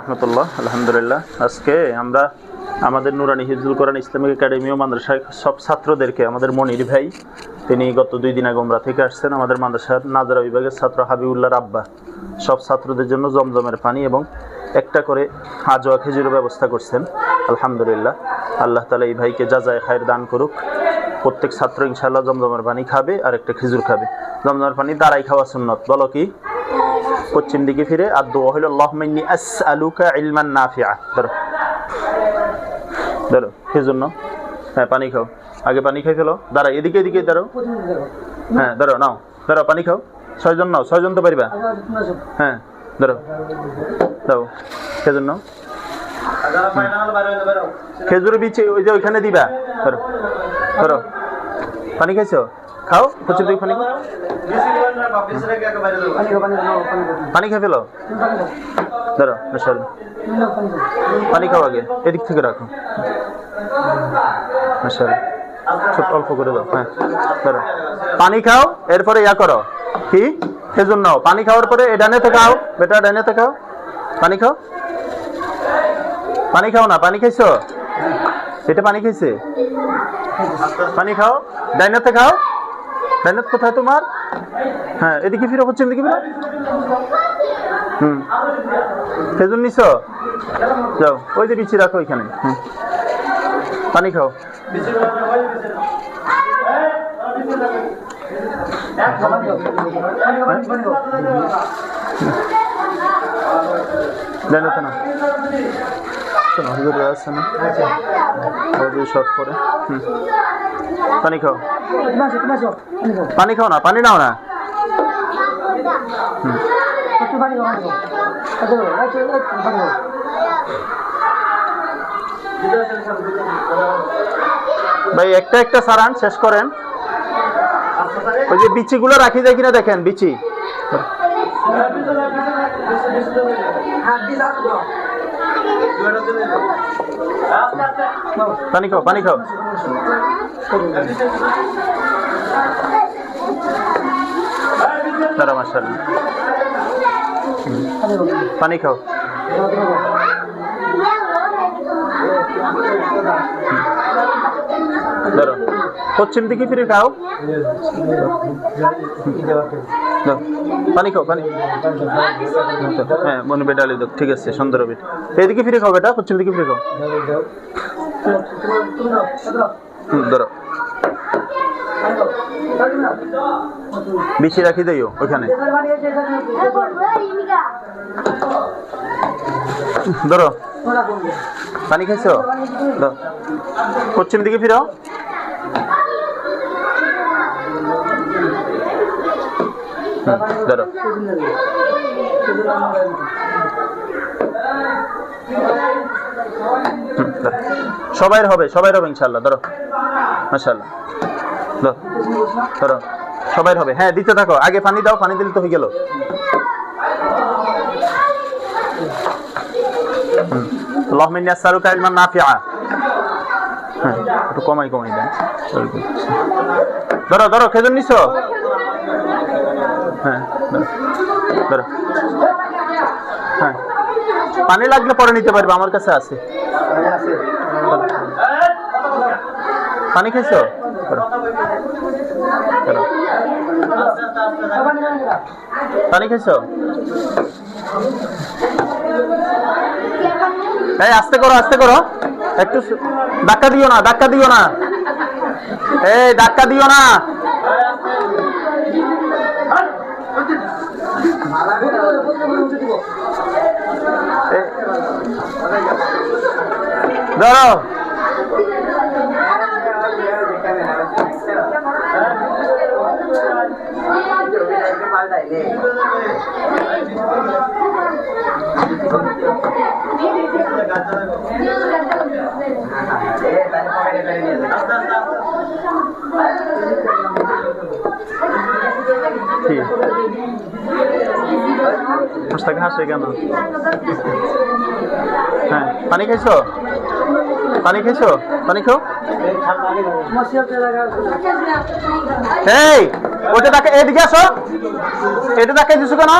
রহমতুল্লাহ, আলহামদুলিল্লাহ। আজকে আমরা আমাদের নুরানি হিজুল কোরআন ইসলামিক একাডেমি ও মাদ্রাসায় সব ছাত্রদেরকে, আমাদের মনির ভাই, তিনি গত দুই দিন আগে ওমরা থেকে আসছেন, আমাদের মাদ্রাসার নাজারা বিভাগের ছাত্র হাবিবুল্লাহ আব্বা। সব ছাত্রদের জন্য জমজমের পানি এবং একটা করে আজোয়া খেজুরের ব্যবস্থা করছেন। আলহামদুলিল্লাহ, আল্লাহ তালা এই ভাইকে যা যায় খায়ের দান করুক, প্রত্যেক ছাত্র ইনশাআল্লাহ জমজমের পানি খাবে আর একটা খেজুর খাবে। জমজমের পানি দাঁড়াই খাওয়া সুন্নত, বলো কি? পশ্চিম দিকে ফিরে, আর দোয়া হইল আল্লাহুম্মা ইন্নী আসআলুকা ইলমান নাফিআ। ধরো। ধরো খেজুর নাও হ্যাঁ পানি খাও। আগে পানি খাই ফেলো। দাঁড়া এদিকে এদিকে দাঁড়াও। হ্যাঁ ধরো, নাও। ধরো, পানি খাও। ছয়জন নাও, ছয়জন তো পারিবা। হ্যাঁ ধরো। দাও নাও খেজুর বিচে ওই যে ওইখানে দিবা। ধরো ধরো। পানি খাইছো? খাও পশ্চিম দিকে পানি পানি খেয়ে ফেলো? ধরো মেশাল পানি খাও আগে, এদিক থেকে রাখো। মেশাল ছোট, অল্প করে দাও হ্যাঁ ধরো। পানি খাও, এরপরে ইয়া করো। কি? নাও পানি খাওয়ার পরে এ ডানে খাও বেটা, ডানে খাও পানি খাও। পানি খাও না, পানি খাইছো? এটা পানি খাইছে? পানি খাও। ডাইনাতে খাও ডাইনাত কোথায় তোমার? হ্যাঁ এদিকে ফিরো, পশ্চিম দিকে ফিরো। হুম। খেজুর নিছো? যাও, ওই যে বিচি রাখো ওইখানে হুম। পানি খাও। ডাইনাতে না। শোনো, হুজুর না? হুজুর শর্ট করে পানি খাও। পানি খাও না, পানি নাও না। ভাই, একটা একটা সারান, শেষ করেন। ওই যে বিচিগুলো রাখি যায় কিনা দেখেন, বিচি। পানি খাও পানি খাও দাঁড়া মাসাল পানি খাও ধরো পশ্চিম দিকে ফিরে খাও। পানি খাও, পানি। হ্যাঁ মনে বেটা আলি ঠিক আছে, সুন্দর বেটা। এদিকে ফিরে খাও বেটা, পশ্চিম দিকে ফিরে খাও। ধরো। বিছি রাখি দিও ওখানে ধরো। পানি খাইছো। পশ্চিম দিকে ফিরো ধরো। সবাই হবে সবাই হবে ইনশাল্লাহ ধরো। মাসাল্লাহ ধরো সবাই হবে। হ্যাঁ দিতে থাকো। আগে পানি দাও, পানি দিলে তো হয়ে গেল। ইমান না হ্যাঁ একটু কমাই কমাই ধরো ধরো, খেজুর নিছো? হ্যাঁ হ্যাঁ। পানি লাগলে পরে নিতে পারবে, আমার কাছে আছে। পানি। ধরো। পানি খাইছো এই, আস্তে করো আস্তে করো। একটু ধাক্কা দিও না, ধাক্কা দিও না। এই, ধাক্কা দিও না। ধরো মুস্তাক হাসে কেন? হ্যাঁ পানি খাইছো? পানি খাইছো পানি খাও। এই, ওটা দেখে এদিকে আসো। এটা দেখে দিছো কেন?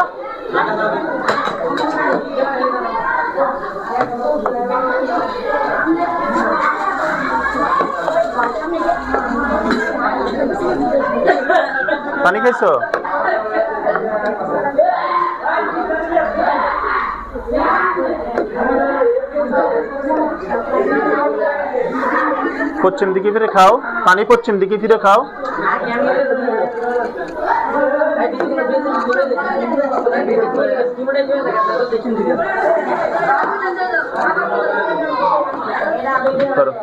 পানি খাইছো পশ্চিম দিকে ফিরে খাও পানি পশ্চিম দিকে ফিরে খাও করো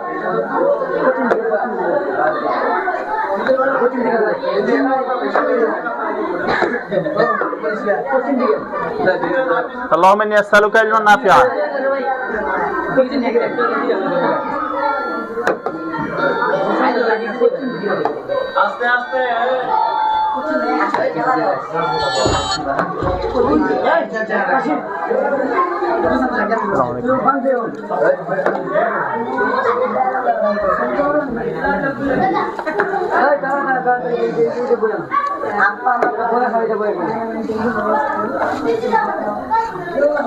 اللهم اني اسالك علما نافعا আস্তে আস্তে।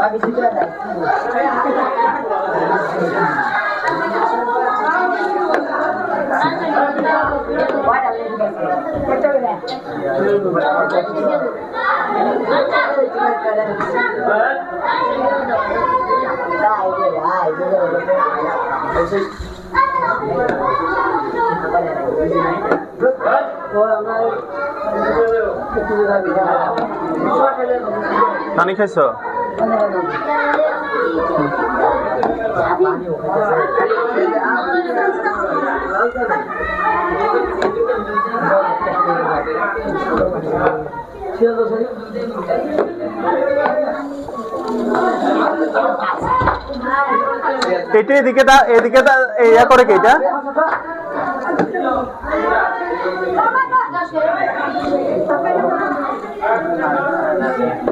আগে পানি খাইছো এটা এদিকে এদিকে ইয়া করে কি এটা? খাও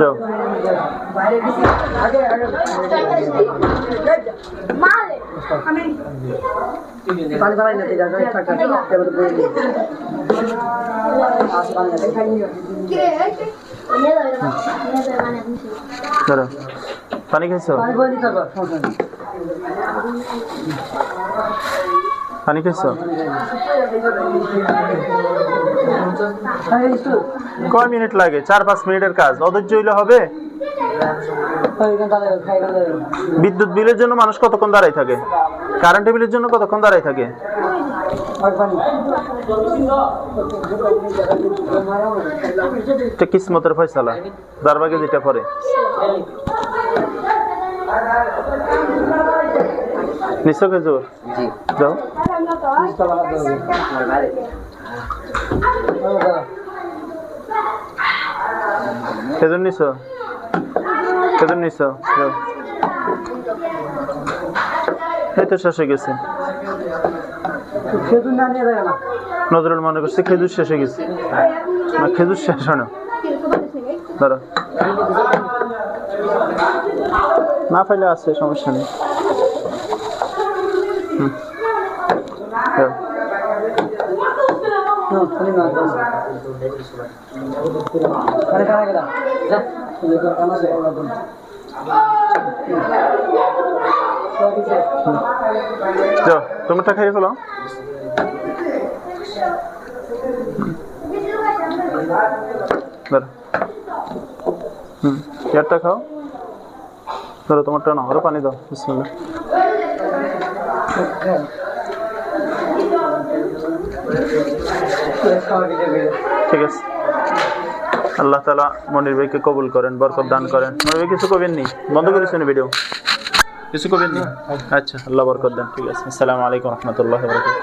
যাও পানি পালাই না ধরো পানি খাইছো পানি বই পানি খাইছো? কয় মিনিট লাগে? চার পাঁচ মিনিটের কাজ। অধৈর্য হইলে হবে? বিদ্যুৎ বিলের জন্য মানুষ কতক্ষণ দাঁড়াই থাকে? কারেন্ট বিলের জন্য কতক্ষণ দাঁড়াই থাকে? কিসমতের ফয়সালা। দারবাগে যেটা পরে নিশ্চয় খেজুর? যাও খেজুর নিছ? খেজুর নিছ? এই তো শেষ হয়ে গেছে। নজরুল মনে করছে খেজুর শেষ হয়ে গেছে। না, খেজুর শেষ হয় না। ধরো না পাইলে আছে, সমস্যা নেই। হুম। যাও। হুম খালি না আরে কারা গেলা যা এই তো কানা সে যাও তোমারটা খাইয়ে ফেলো হুম, ইয়ারটা খাও। ধরো তোমারটা না আরও পানি দাও, বিসমিল্লাহ। ঠিক আছে। আল্লাহ তালা মনির ভাইকে কবুল করেন বরকত দান করেন। মনির ভাই কিছু কবেন নি বন্ধ করেছেন ভিডিও কিছু কবেন নি আচ্ছা আল্লাহ বরকত দেন। ঠিক আছে আসসালামু আলাইকুম রহমতুল্লাহ বরকত